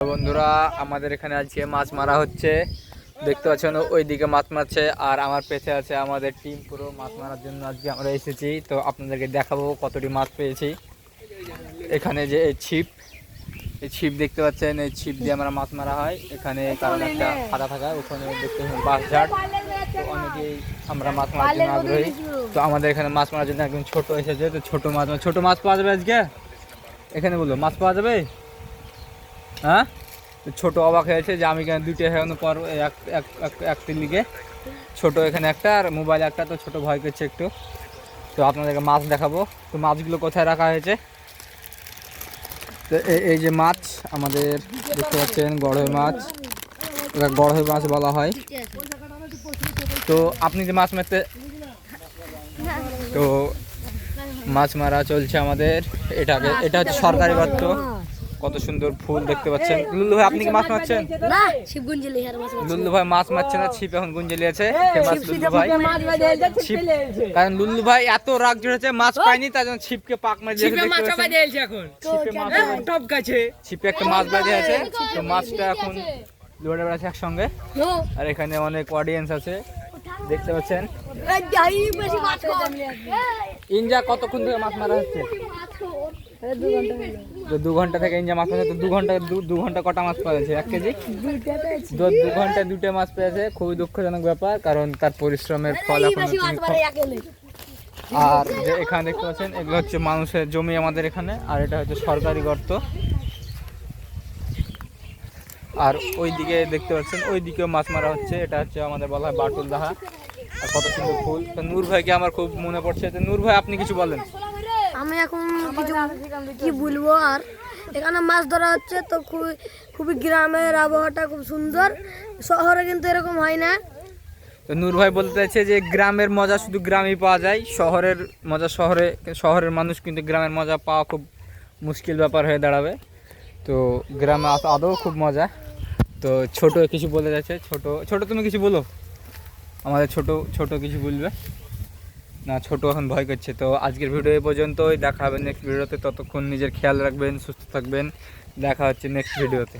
বন্ধুরা, আমাদের এখানে আজকে মাছ মারা হচ্ছে। দেখতে পাচ্ছেন, ওইদিকে মাছ মারছে, আর আমার পেছে আছে আমাদের টিম পুরো মাছ মারার জন্য আজকে আমরা এসেছি। তো আপনাদেরকে দেখাবো কতটি মাছ পেয়েছি। এখানে যে এই ছিপ এই ছিপ দেখতে পাচ্ছেন, এই ছিপ দিয়ে আমরা মাছ মারা হয়। এখানে কারণ একটা ফাঁকা থাকা ওখানে দেখতে বাঁশ ঝাড়। তো অনেকেই আমরা মাছ মারার জন্য আগ্রহী। তো আমাদের এখানে মাছ মারার জন্য একদম ছোট এসেছে। তো ছোট মাছ ছোট মাছ পাওয়া যাবে আজকে? এখানে বলো, মাছ পাওয়া যাবে? হ্যাঁ? ছোট অবাক হয়েছে যে আমি কেন দুইটা এখন পর এক এক একটির লিগে ছোট এখানে একটা আর মোবাইল একটা, তো ছোট ভয় করছে একটু। তো আপনাদেরকে মাছ দেখাবো। তো মাছগুলো কোথায় রাখা হয়েছে? তো এই- যে মাছ, আমাদের দেখতে পাচ্ছেন গড়ই মাছ। এটা গড়ই মাছ বলা হয়। তো আপনি যে মাছ মারতে তো মাছ মারা চলছে আমাদের। এটাকে এটা হচ্ছে সরকারি গর্ত কত সুন্দর ফুল দেখতে পাচ্ছেন লুল্লু ভাই আপনি কি মাছ মারছেন না শিবগঞ্জ লেহার মাছ লুল্লু ভাই মাছ মারছে না ছিপ এখন গুঞ্জলি আছে ফেমাস লুল্লু ভাই ছিপ কারণ লুল্লু ভাই এত রাগ জড়েছে মাছ পায়নি তার জন্য ছিপকে পাক মারি দিয়েছে দেখতে পাচ্ছেন ছিপে মাছ টপ গাছে ছিপে একটা মাছ বেঁধে আছে তো মাছটা এখন দৌড়ে বেড়াচ্ছে একসঙ্গে আর এখানে অনেক অডিয়েন্স আছে দেখতে পাচ্ছেন ইনজা কতক্ষণ থেকে মাছ মারা হচ্ছে? দু ঘণ্টা থেকে ইঞ্জা মাছ। তো দু ঘণ্টা দু- ঘণ্টা কটা মাছ পেয়েছে এক কেজি? দু ঘন্টায় দুটো মাছ পেয়েছে খুবই দুঃখজনক ব্যাপার কারণ তার পরিশ্রমের ফল এখন আর যে এখানে দেখতে পাচ্ছেন এগুলো হচ্ছে মানুষের জমি আমাদের এখানে আর এটা হচ্ছে সরকারি গর্ত। আর ওই দিকে দেখতে পাচ্ছেন ওই দিকেও মাছ মারা হচ্ছে এটা হচ্ছে আমাদের বলা হয় বাটুল দাহা। আর কত সুন্দর ফুল। তো নূর ভাইকে আমার খুব মনে পড়ছে। তো নূর ভাই আপনি কিছু বলেন। আমি এখন কিছু কি বলব আর? এখানে মাছ ধরা হচ্ছে তো খুবই খুবই গ্রামের আবহাওয়াটা খুব সুন্দর। শহরে কিন্তু এরকম হয় না। তো নূর ভাই বলতে চাইছে যে গ্রামের মজা শুধু গ্রামেই পাওয়া যায়। শহরের মজা শহরে শহরের মানুষ কিন্তু গ্রামের মজা পাওয়া খুব মুশকিল ব্যাপার হয়ে দাঁড়াবে। তো গ্রামে আদৌ খুব মজা। তো ছোট কিছু বলে যাচ্ছে। ছোট ছোট তুমি কিছু বলো। আমাদের ছোট ছোট কিছু বলবে? না, ছোট এখন ভয় করছে। তো আজকের ভিডিও এ পর্যন্তই। দেখা হবে নেক্সট ভিডিওতে ততক্ষণ নিজের খেয়াল রাখবেন, সুস্থ থাকবেন। দেখা হচ্ছে নেক্সট ভিডিওতে